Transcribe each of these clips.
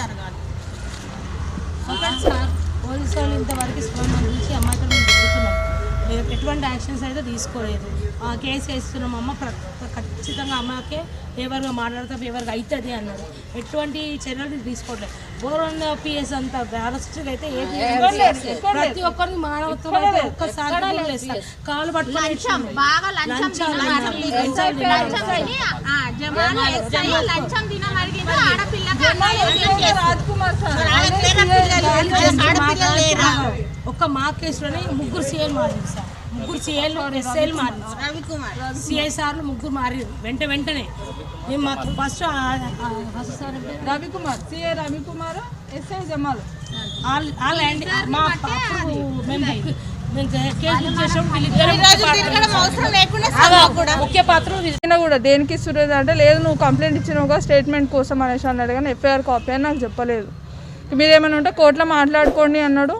జరగాలి. Sir police వాళ్ళు ఇంతవరకు స్పందన నుంచి అమ్మాయితో మేము తిరుగుతున్నాం ఏ- ఎటువంటి యాక్షన్స్ అయితే తీసుకోలేదు. ఆ కేసు వేస్తున్నాం అమ్మ ప్ర- ఖచ్చితంగా అమ్మకే ఫేవర్గా మాట్లాడతాం ఫేవర్గా అవుతుంది అన్నారు. ఎటువంటి చర్యలు తీసుకోవట్లేదు. గోరన్ పిఎస్ అంత బ్యారస్ట్గా అయితే ఏది ప్రతి ఒక్కరికి మానవత్వం అయితే ఒక్కసారి. కాలు పట్టుకొని ఒక్క మా కేసులోనే ముగ్గురు సీఎల్ మారింది సార్. ముగ్గురు సీఎల్ ఎస్ఐలు మారింది సిఐ సార్లు ముగ్గురు మారారు వెంట వెంటనే. మేము మాకు ఫస్ట్ ఫస్ట్ సార్ అంటే రవికుమార్ సిఏ రవికుమార్ ఎస్ఐ జమాల్. మా మేము ముఖ్య పాత్ర. కూడా? దేనికి ఇస్తున్నది అంటే లేదు నువ్వు కంప్లైంట్ ఇచ్చినావుగా స్టేట్మెంట్ కోసం అనేసి అన్నాడు కానీ ఎఫ్ఐఆర్ కాపీ అని నాకు చెప్పలేదు. మీరు ఏమైనా ఉంటే కోర్టులో మాట్లాడుకోండి అన్నాడు.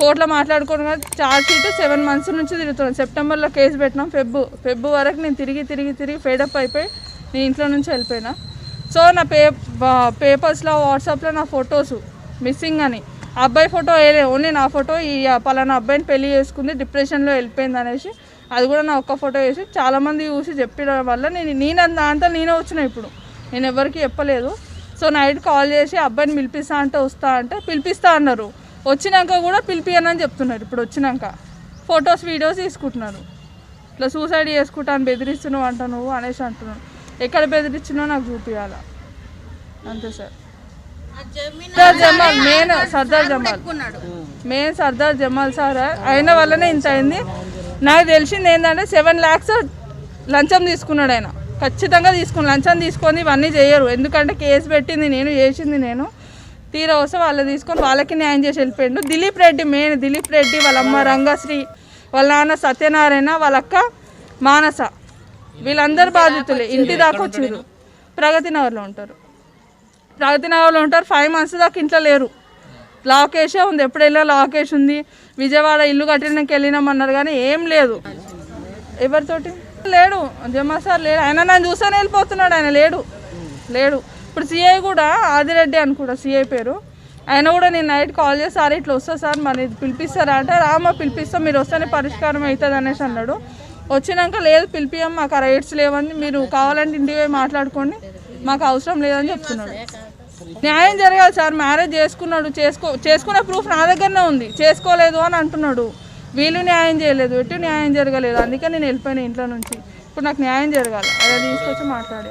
కోర్టులో మాట్లాడుకోండి కానీ చార్జ్ షీట్ సెవెన్ మంత్స్ నుంచి తిరుగుతున్నాను. సెప్టెంబర్లో కేసు పెట్టినాం ఫెబ్ ఫెబ్ వరకు నేను తిరిగి తిరిగి తిరిగి ఫేడప్ అయిపోయి నేను ఇంట్లో నుంచి వెళ్ళిపోయినా. సో నా పే పేపర్స్లో వాట్సాప్లో నా ఫొటోస్ మిస్సింగ్ అని. అబ్బాయి ఫోటో వేయలేదు ఓన్లీ నా ఫోటో ఈ పలానా అబ్బాయిని పెళ్ళి చేసుకుంది డిప్రెషన్లో వెళ్ళిపోయింది అనేసి. అది కూడా నా ఒక్క ఫోటో వేసి చాలామంది చూసి చెప్పడం వల్ల నేను నేను దాంతో నేనే వచ్చిన ఇప్పుడు. నేను ఎవరికి చెప్పలేదు. సో నైట్ కాల్ చేసి అబ్బాయిని పిలిపిస్తా అంటే వస్తా అంటే పిలిపిస్తా అన్నారు. వచ్చినాక కూడా పిలిపియనని చెప్తున్నారు ఇప్పుడు వచ్చినాక. ఫొటోస్ వీడియోస్ తీసుకుంటున్నారు. ఇట్లా సూసైడ్ చేసుకుంటాను బెదిరిస్తున్నావు అంట నువ్వు అనేసి అంటున్నాను ఎక్కడ బెదిరించినో నాకు చూపించాలా అంతే sir. Jamal main Sardar Jamal. Main Sardar Jamal sir. ఆయన వల్లనే ఇంత అయింది. నాకు తెలిసింది ఏంటంటే సెవెన్ ల్యాక్స్ లంచం తీసుకున్నాడు ఆయన. ఖచ్చితంగా తీసుకుని లంచం తీసుకొని ఇవన్నీ చేయరు. ఎందుకంటే కేసు పెట్టింది నేను చేసింది నేను. తీరా వస్తే వాళ్ళు తీసుకొని వాళ్ళకి న్యాయం చేసి వెళ్ళిపోయిండు. దిలీప్ రెడ్డి మెయిన్ దిలీప్ రెడ్డి వాళ్ళ అమ్మ రంగశ్రీ వాళ్ళ నాన్న సత్యనారాయణ వాళ్ళ అక్క మానస. వీళ్ళందరూ బాధితులే. ఇంటి దాకా వచ్చారు ప్రగతి నగర్లో ఉంటారు. ప్రగతి నగర్లో ఉంటారు. ఫైవ్ మంత్స్ దాకా ఇంట్లో లేరు. లాకేషే ఉంది. ఎప్పుడు వెళ్ళినా లాకేష్ ఉంది. విజయవాడ ఇల్లు కట్టడానికి వెళ్ళినామన్నారు కానీ ఏం లేదు. ఎవరితోటి? లేడు. జమ్మా సార్ లేడు. ఆయన నన్ను చూసాను వెళ్ళిపోతున్నాడు. ఆయన లేడు. లేడు. ఇప్పుడు సిఐ కూడా ఆదిరెడ్డి అనుకుంటా సిఐ పేరు. ఆయన కూడా నేను నైట్ కాల్ చేసి సార్ ఇట్లా వస్తా సార్. మరి పిలిపిస్తారా? అంటే రామా పిలిపిస్తాం. మీరు వస్తేనే పరిష్కారం అవుతుంది అనేసి అన్నాడు. వచ్చినాక లేదు పిలిపియం మాకు ఆ రైట్స్ లేవని మీరు కావాలంటే ఇంటికి పోయి మాట్లాడుకోండి. మాకు అవసరం లేదని చెప్తున్నాడు. న్యాయం జరగాలి సార్. మ్యారేజ్ చేసుకున్నాడు. చేసుకో చేసుకునే ప్రూఫ్ నా దగ్గరనే ఉంది. చేసుకోలేదు అని అంటున్నాడు. వీళ్ళు న్యాయం చేయలేదు. ఎటు న్యాయం జరగలేదు. అందుకే నేను వెళ్ళిపోయాను ఇంట్లో నుంచి. ఇప్పుడు నాకు న్యాయం జరగాలి. అదే తీసుకొచ్చి మాట్లాడే